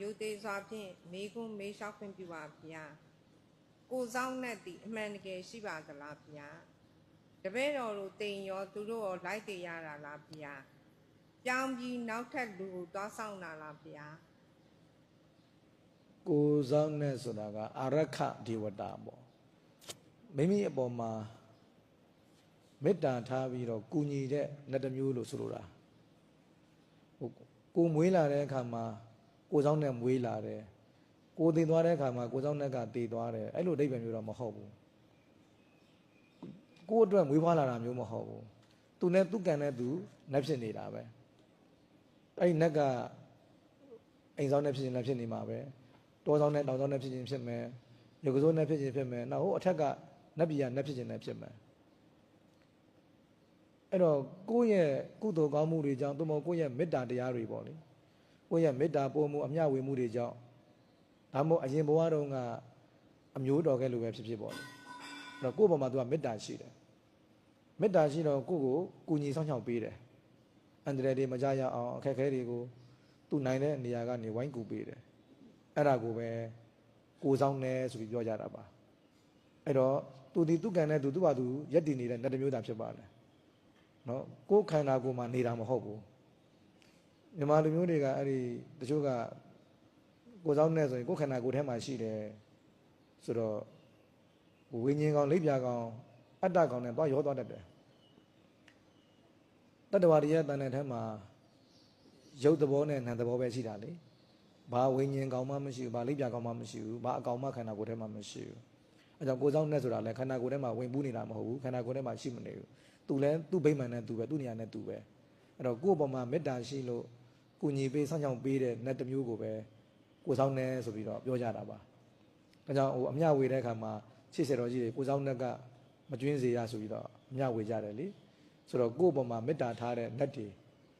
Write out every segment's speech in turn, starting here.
ယူသေးစွာဖြင့်မေကွန်းမေးလျှောက်ခွင့်ပြုပါဗျာကိုဆောင်နဲ့သည်အမှန်တကယ်ရှိပါသလားဗျာတပည့်တော်တို့တိမ်ရောသူတို့ရောလိုက်တည်ရတာလားဗျာပြောင်းပြီးနောက်ထပ်လူကိုသွားဆောင်တာလားဗျာကိုဆောင်နဲ့ဆိုတာကအာရခဒေဝတာပေါ့မိမိအပေါ်မှာမေတ္တာထားပြီးတော့ကုညီတဲ့လက်တစ်မျိုးလို့ဆိုလိုတာဟိုကိုမွေးလာတဲ့အခါမှာ ကိုဆောင်နဲ့မွေးလာတယ်ကိုတည်သွားတဲ့အခါမှာကိုဆောင်နဲ့ကတည်သွားတယ်အဲ့လိုအဓိပ္ပာယ်မျိုးတော့မဟုတ်ဘူးကိုအတွက်မွေးဖွားလာတာမျိုးမဟုတ်ဘူးသူနဲ့သူကံနဲ့သူနှက်ဖြစ်နေတာပဲအဲ့ဒီနှက်ကအိမ်ဆောင်နဲ့ဖြစ်ရင်လည်းဖြစ်နေမှာပဲတောဆောင်နဲ့တောင်ဆောင်နဲ့ဖြစ်ရင်ဖြစ်မယ်ရုပ်ကစိုးနဲ့ဖြစ်ရင်ဖြစ်မယ်နောက်ဟိုအထက်ကနတ်ပြည်ကနတ်ဖြစ်ရင်လည်းဖြစ်မယ်အဲ့တော့ကိုယ့်ရဲ့ကုသိုလ်ကောင်းမှုတွေကြောင့်သို့မဟုတ်ကိုယ့်ရဲ့မေတ္တာတရားတွေပေါ့လေ ကိုယ့်ရဲ့မေတ္တာပို့မှုအမျှဝေမှုတွေကြောင့်ဒါမှမဟုတ်အရင်ဘဝတုန်းကအမျိုးတော်ခဲ့လို့ပဲဖြစ်ဖြစ်ပေါ့လေအဲ့တော့ကိုယ့်ဘဝမှာသူကမေတ္တာရှိတယ်မေတ္တာရှိတော့ကိုယ့်ကိုကူညီဆောင်ရှောက်ပေးတယ်အန္တရာယ်တွေမကြရအောင်အခက်အခဲတွေကိုသူနိုင်တဲ့နေရာကနေဝိုင်းကူပေးတယ်အဲ့ဒါကိုပဲကိုဆောင်တယ်ဆိုပြီးပြောကြတာပါအဲ့တော့သူဒီသူကံနဲ့သူသူ့ဘာသူရက်တည်နေတဲ့နတ်တစ်မျိုးသားဖြစ်ပါလေနော်ကိုယ်ခန္ဓာကိုယ်မှာနေတာမဟုတ်ဘူး မြန်မာလူမျိုးတွေကအဲ့ဒီတချို့ကကိုဆောင်နဲ့ဆိုရင်ကိုယ်ခန္ဓာကိုယ်ထဲမှာရှိတယ်ဆိုတော့ဝိညာဉ်ကောင်လိပ်ပြာကောင်အတ္တကောင်နဲ့တော့ရောသွားတတ်တယ်တတ္တဝါတွေရဲ့တန်တဲ့ထဲမှာရုပ်သဘောနဲ့နာမ်သဘောပဲရှိတာလေဘာဝိညာဉ်ကောင်မှမရှိဘူးဘာလိပ်ပြာကောင်မှမရှိဘူးဘာအကောင်မှခန္ဓာကိုယ်ထဲမှာမရှိဘူးအဲကြောင့်ကိုယ်ဆောင်နဲ့ဆိုတာလည်းခန္ဓာကိုယ်ထဲမှာဝင်ပူးနေတာမဟုတ်ဘူးခန္ဓာကိုယ်ထဲမှာရှိမနေဘူးသူလည်းသူ့ဗိမာန်နဲ့သူပဲသူ့နေရာနဲ့သူပဲအဲ့တော့ကိုယ့်အပေါ်မှာမေတ္တာရှိလို့ ကုညီပေးဆောင်းချောင်းပေးတဲ့နတ်တစ်မျိုးကိုပဲကိုယ်ဆောင်နေဆိုပြီးတော့ပြောကြတာပါဒါကြောင့်ဟိုအမျှဝေတဲ့အခါမှာရှေ့ဆယ်တော်ကြီးတွေကိုယ်ဆောင်နက်ကမကျွင်းစေရဆိုပြီးတော့အမျှဝေကြတယ်လေဆိုတော့ကိုယ့်အပေါ်မှာမေတ္တာထားတဲ့နတ်တွေ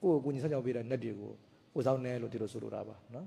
ကိုယ့်ကိုကုညီဆောင်းချောင်းပေးတဲ့နတ်တွေကိုကိုယ်ဆောင်နေလို့ဒီလိုဆိုလိုတာပါနော်